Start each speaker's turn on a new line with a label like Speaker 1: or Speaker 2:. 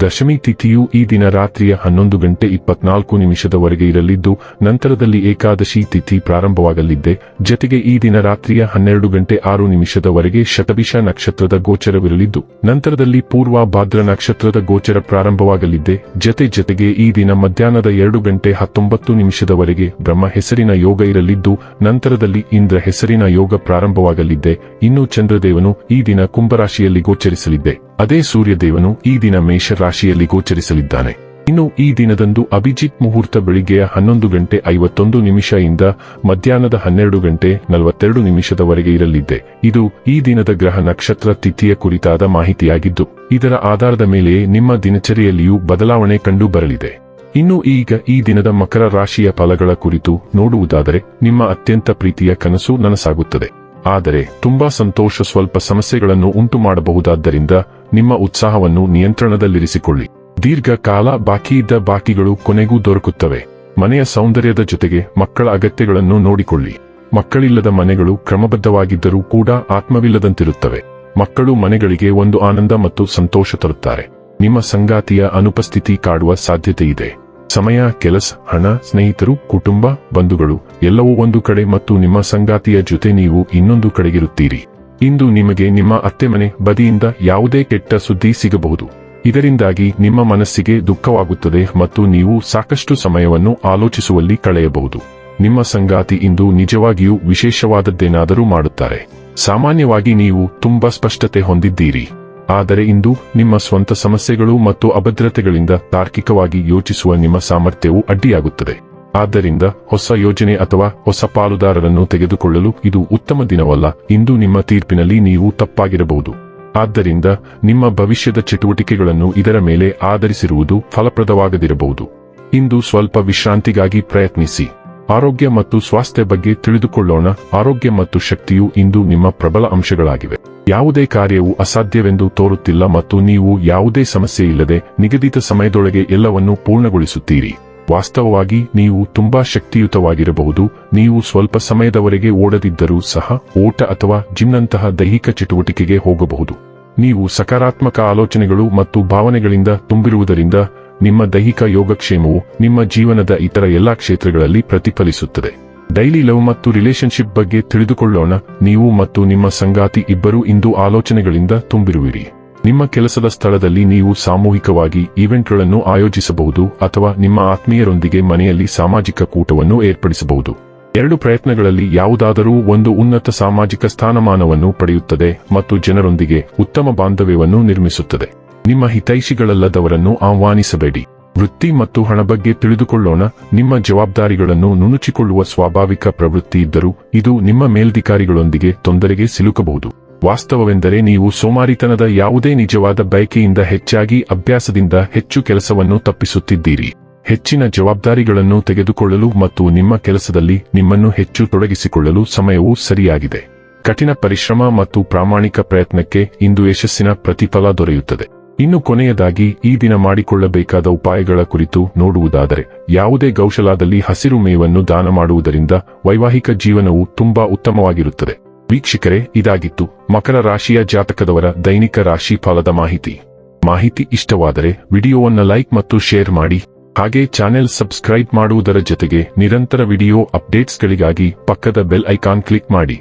Speaker 1: ದಶಮಿ ತಿಥಿಯು ಈ ದಿನ ರಾತ್ರಿಯ ಹನ್ನೊಂದು ಗಂಟೆ ಇಪ್ಪತ್ನಾಲ್ಕು ನಿಮಿಷದವರೆಗೆ ಇರಲಿದ್ದು, ನಂತರದಲ್ಲಿ ಏಕಾದಶಿ ತಿಥಿ ಪ್ರಾರಂಭವಾಗಲಿದ್ದೆ. ಜತೆಗೆ ಈ ದಿನ ರಾತ್ರಿಯ ಹನ್ನೆರಡು ಗಂಟೆ ಆರು ನಿಮಿಷದವರೆಗೆ ಶತಭಿಷ ನಕ್ಷತ್ರದ ಗೋಚರವಿರಲಿದ್ದು, ನಂತರದಲ್ಲಿ ಪೂರ್ವ ಭಾದ್ರ ನಕ್ಷತ್ರದ ಗೋಚರ ಪ್ರಾರಂಭವಾಗಲಿದ್ದೆ. ಜತೆ ಜತೆಗೆ ಈ ದಿನ ಮಧ್ಯಾಹ್ನದ ಎರಡು ಗಂಟೆ ಹತ್ತೊಂಬತ್ತು ನಿಮಿಷದವರೆಗೆ ಬ್ರಹ್ಮ ಹೆಸರಿನ ಯೋಗ ಇರಲಿದ್ದು, ನಂತರದಲ್ಲಿ ಇಂದ್ರ ಹೆಸರಿನ ಯೋಗ ಪ್ರಾರಂಭವಾಗಲಿದ್ದೆ. ಇನ್ನು ಚಂದ್ರದೇವನು ಈ ದಿನ ಕುಂಭರಾಶಿಯಲ್ಲಿ ಗೋಚರಿಸಲಿದ್ದೆ. ಅದೇ ಸೂರ್ಯದೇವನು ಈ ದಿನ ಮೇಷ ರಾಶಿಯಲ್ಲಿ ಗೋಚರಿಸಲಿದ್ದಾನೆ. ಇನ್ನು ಈ ದಿನದಂದು ಅಭಿಜಿತ್ ಮುಹೂರ್ತ ಬೆಳಿಗ್ಗೆಯ ಹನ್ನೊಂದು ಗಂಟೆ ಐವತ್ತೊಂದು ನಿಮಿಷ ಇಂದ ಮಧ್ಯಾಹ್ನದ ಹನ್ನೆರಡು ಗಂಟೆ ನಲವತ್ತೆರಡು ನಿಮಿಷದವರೆಗೆ ಇರಲಿದೆ ಇದು ಈ ದಿನದ ಗ್ರಹ ನಕ್ಷತ್ರ ತಿಥಿಯ ಕುರಿತಾದ ಮಾಹಿತಿಯಾಗಿದ್ದು, ಇದರ ಆಧಾರದ ಮೇಲೆ ನಿಮ್ಮ ದಿನಚರಿಯಲ್ಲಿಯೂ ಬದಲಾವಣೆ ಕಂಡು ಬರಲಿದೆ ಇನ್ನು ಈಗ ಈ ದಿನದ ಮಕರ ರಾಶಿಯ ಫಲಗಳ ಕುರಿತು ನೋಡುವುದಾದರೆ, ನಿಮ್ಮ ಅತ್ಯಂತ ಪ್ರೀತಿಯ ಕನಸು ನನಸಾಗುತ್ತದೆ. ಆದರೆ ತುಂಬಾ ಸಂತೋಷ ಸ್ವಲ್ಪ ಸಮಸ್ಯೆಗಳನ್ನು ಉಂಟು ಮಾಡಬಹುದಾದ್ದರಿಂದ ನಿಮ್ಮ ಉತ್ಸಾಹವನ್ನು ನಿಯಂತ್ರಣದಲ್ಲಿರಿಸಿಕೊಳ್ಳಿ. ದೀರ್ಘಕಾಲ ಬಾಕಿಯಿದ್ದ ಬಾಕಿಗಳು ಕೊನೆಗೂ ದೊರಕುತ್ತವೆ. ಮನೆಯ ಸೌಂದರ್ಯದ ಜೊತೆಗೆ ಮಕ್ಕಳ ಅಗತ್ಯಗಳನ್ನು ನೋಡಿಕೊಳ್ಳಿ. ಮಕ್ಕಳಿಲ್ಲದ ಮನೆಗಳು ಕ್ರಮಬದ್ಧವಾಗಿದ್ದರೂ ಕೂಡ ಆತ್ಮವಿಲ್ಲದಂತಿರುತ್ತವೆ. ಮಕ್ಕಳು ಮನೆಗಳಿಗೆ ಒಂದು ಆನಂದ ಮತ್ತು ಸಂತೋಷ ತರುತ್ತಾರೆ. ನಿಮ್ಮ ಸಂಗಾತಿಯ ಅನುಪಸ್ಥಿತಿ ಕಾಡುವ ಸಾಧ್ಯತೆ ಇದೆ ಸಮಯ, ಕೆಲಸ, ಹಣ, ಸ್ನೇಹಿತರು, ಕುಟುಂಬ, ಬಂಧುಗಳು, ಎಲ್ಲವೂ ಒಂದು ಕಡೆ ಮತ್ತು ನಿಮ್ಮ ಸಂಗಾತಿಯ ಜೊತೆ ನೀವು ಇನ್ನೊಂದು ಕಡೆಗಿರುತ್ತೀರಿ. ಇಂದು ನಿಮಗೆ ನಿಮ್ಮ ಅತ್ತೆಮನೆ ಬದಿಯಿಂದ ಯಾವುದೇ ಕೆಟ್ಟ ಸುದ್ದಿ ಸಿಗಬಹುದು. ಇದರಿಂದಾಗಿ ನಿಮ್ಮ ಮನಸ್ಸಿಗೆ ದುಃಖವಾಗುತ್ತದೆ ಮತ್ತು ನೀವು ಸಾಕಷ್ಟು ಸಮಯವನ್ನು ಆಲೋಚಿಸುವಲ್ಲಿ ಕಳೆಯಬಹುದು. ನಿಮ್ಮ ಸಂಗಾತಿ ಇಂದು ನಿಜವಾಗಿಯೂ ವಿಶೇಷವಾದದ್ದೇನಾದರೂ ಮಾಡುತ್ತಾರೆ. ಸಾಮಾನ್ಯವಾಗಿ ನೀವು ತುಂಬಾ ಸ್ಪಷ್ಟತೆ ಹೊಂದಿದ್ದೀರಿ. ಆದರೆ ಇಂದು ನಿಮ್ಮ ಸ್ವಂತ ಸಮಸ್ಯೆಗಳು ಮತ್ತು ಅಭದ್ರತೆಗಳಿಂದ ತಾರ್ಕಿಕವಾಗಿ ಯೋಚಿಸುವ ನಿಮ್ಮ ಸಾಮರ್ಥ್ಯವು ಅಡ್ಡಿಯಾಗುತ್ತದೆ. ಆದ್ದರಿಂದ ಹೊಸ ಯೋಜನೆ ಅಥವಾ ಹೊಸ ಪಾಲುದಾರರನ್ನು ತೆಗೆದುಕೊಳ್ಳಲು ಇದು ಉತ್ತಮ ದಿನವಲ್ಲ. ಇಂದು ನಿಮ್ಮ ತೀರ್ಪಿನಲ್ಲಿ ನೀವು ತಪ್ಪಾಗಿರಬಹುದು. ಆದ್ದರಿಂದ ನಿಮ್ಮ ಭವಿಷ್ಯದ ಚಟುವಟಿಕೆಗಳನ್ನು ಇದರ ಮೇಲೆ ಆಧರಿಸಿರುವುದು ಫಲಪ್ರದವಾಗದಿರಬಹುದು. ಇಂದು ಸ್ವಲ್ಪ ವಿಶ್ರಾಂತಿಗಾಗಿ ಪ್ರಯತ್ನಿಸಿ. ಆರೋಗ್ಯ ಮತ್ತು ಸ್ವಾಸ್ಥ್ಯ ಬಗ್ಗೆ ತಿಳಿದುಕೊಳ್ಳೋಣ. ಆರೋಗ್ಯ ಮತ್ತು ಶಕ್ತಿಯು ಇಂದು ನಿಮ್ಮ ಪ್ರಬಲ ಅಂಶಗಳಾಗಿವೆ. ಯಾವುದೇ ಕಾರ್ಯವು ಅಸಾಧ್ಯವೆಂದು ತೋರುತ್ತಿಲ್ಲ ಮತ್ತು ನೀವು ಯಾವುದೇ ಸಮಸ್ಯೆ ಇಲ್ಲದೆ ನಿಗದಿತ ಸಮಯದೊಳಗೆ ಎಲ್ಲವನ್ನೂ ಪೂರ್ಣಗೊಳಿಸುತ್ತೀರಿ. ವಾಸ್ತವವಾಗಿ ನೀವು ತುಂಬಾ ಶಕ್ತಿಯುತವಾಗಿರಬಹುದು. ನೀವು ಸ್ವಲ್ಪ ಸಮಯದವರೆಗೆ ಓಡದಿದ್ದರೂ ಸಹ ಓಟ ಅಥವಾ ಜಿಮ್ನಂತಹ ದೈಹಿಕ ಚಟುವಟಿಕೆಗೆ ಹೋಗಬಹುದು. ನೀವು ಸಕಾರಾತ್ಮಕ ಆಲೋಚನೆಗಳು ಮತ್ತು ಭಾವನೆಗಳಿಂದ ತುಂಬಿರುವುದರಿಂದ ನಿಮ್ಮ ದೈಹಿಕ ಯೋಗಕ್ಷೇಮವು ನಿಮ್ಮ ಜೀವನದ ಇತರ ಎಲ್ಲಾ ಕ್ಷೇತ್ರಗಳಲ್ಲಿ ಪ್ರತಿಫಲಿಸುತ್ತದೆ. ಡೈಲಿ ಲವ್ ಮತ್ತು ರಿಲೇಶನ್ಶಿಪ್ ಬಗ್ಗೆ ತಿಳಿದುಕೊಳ್ಳೋಣ. ನೀವು ಮತ್ತು ನಿಮ್ಮ ಸಂಗಾತಿ ಇಬ್ಬರೂ ಇಂದು ಆಲೋಚನೆಗಳಿಂದ ತುಂಬಿರುವಿರಿ. ನಿಮ್ಮ ಕೆಲಸದ ಸ್ಥಳದಲ್ಲಿ ನೀವು ಸಾಮೂಹಿಕವಾಗಿ ಈವೆಂಟ್ಗಳನ್ನು ಆಯೋಜಿಸಬಹುದು ಅಥವಾ ನಿಮ್ಮ ಆತ್ಮೀಯರೊಂದಿಗೆ ಮನೆಯಲ್ಲಿ ಸಾಮಾಜಿಕ ಕೂಟವನ್ನು ಏರ್ಪಡಿಸಬಹುದು. ಎರಡು ಪ್ರಯತ್ನಗಳಲ್ಲಿ ಯಾವುದಾದರೂ ಒಂದು ಉನ್ನತ ಸಾಮಾಜಿಕ ಸ್ಥಾನಮಾನವನ್ನು ಪಡೆಯುತ್ತದೆ ಮತ್ತು ಜನರೊಂದಿಗೆ ಉತ್ತಮ ಬಾಂಧವ್ಯವನ್ನು ನಿರ್ಮಿಸುತ್ತದೆ. ನಿಮ್ಮ ಹಿತೈಷಿಗಳಲ್ಲದವರನ್ನು ಆಹ್ವಾನಿಸಬೇಡಿ. ವೃತ್ತಿ ಮತ್ತು ಹಣ ಬಗ್ಗೆ ತಿಳಿದುಕೊಳ್ಳೋಣ. ನಿಮ್ಮ ಜವಾಬ್ದಾರಿಗಳನ್ನು ನುಣುಚಿಕೊಳ್ಳುವ ಸ್ವಾಭಾವಿಕ ಪ್ರವೃತ್ತಿ ಇದ್ದರೂ ಇದು ನಿಮ್ಮ ಮೇಲ್ಧಿಕಾರಿಗಳೊಂದಿಗೆ ತೊಂದರೆಗೆ ಸಿಲುಕಬಹುದು. ವಾಸ್ತವವೆಂದರೆ ನೀವು ಸೋಮಾರಿತನದ ಯಾವುದೇ ನಿಜವಾದ ಬಯಕೆಯಿಂದ ಹೆಚ್ಚಾಗಿ ಅಭ್ಯಾಸದಿಂದ ಹೆಚ್ಚು ಕೆಲಸವನ್ನು ತಪ್ಪಿಸುತ್ತಿದ್ದೀರಿ. ಹೆಚ್ಚಿನ ಜವಾಬ್ದಾರಿಗಳನ್ನು ತೆಗೆದುಕೊಳ್ಳಲು ಮತ್ತು ನಿಮ್ಮ ಕೆಲಸದಲ್ಲಿ ನಿಮ್ಮನ್ನು ಹೆಚ್ಚು ತೊಡಗಿಸಿಕೊಳ್ಳಲು ಸಮಯವು ಸರಿಯಾಗಿದೆ. ಕಠಿಣ ಪರಿಶ್ರಮ ಮತ್ತು ಪ್ರಾಮಾಣಿಕ ಪ್ರಯತ್ನಕ್ಕೆ ಇಂದು ಯಶಸ್ಸಿನ ಪ್ರತಿಫಲ ದೊರೆಯುತ್ತದೆ. ಇನ್ನು ಕೊನೆಯದಾಗಿ ಈ ದಿನ ಮಾಡಿಕೊಳ್ಳಬೇಕಾದ ಉಪಾಯಗಳ ಕುರಿತು ನೋಡುವುದಾದರೆ, ಯಾವುದೇ ಗೌಶಲಾದಲ್ಲಿ ಹಸಿರು ಮೇವನ್ನು ದಾನ ಮಾಡುವುದರಿಂದ ವೈವಾಹಿಕ ಜೀವನವು ತುಂಬಾ ಉತ್ತಮವಾಗಿರುತ್ತದೆ. ವೀಕ್ಷಕರೇ, ಇದಾಗಿತ್ತು ಮಕರ ರಾಶಿಯ ಜಾತಕದವರ ದೈನಿಕ ರಾಶಿ ಫಲದ ಮಾಹಿತಿ. ಮಾಹಿತಿ ಇಷ್ಟವಾದರೆ ವಿಡಿಯೋವನ್ನು ಲೈಕ್ ಮತ್ತು ಶೇರ್ ಮಾಡಿ, ಹಾಗೆ ಚಾನೆಲ್ ಸಬ್ಸ್ಕ್ರೈಬ್ ಮಾಡುವುದರ ಜೊತೆಗೆ ನಿರಂತರ ವಿಡಿಯೋ ಅಪ್ಡೇಟ್ಸ್ಗಳಿಗಾಗಿ ಪಕ್ಕದ ಬೆಲ್ ಐಕಾನ್ ಕ್ಲಿಕ್ ಮಾಡಿ.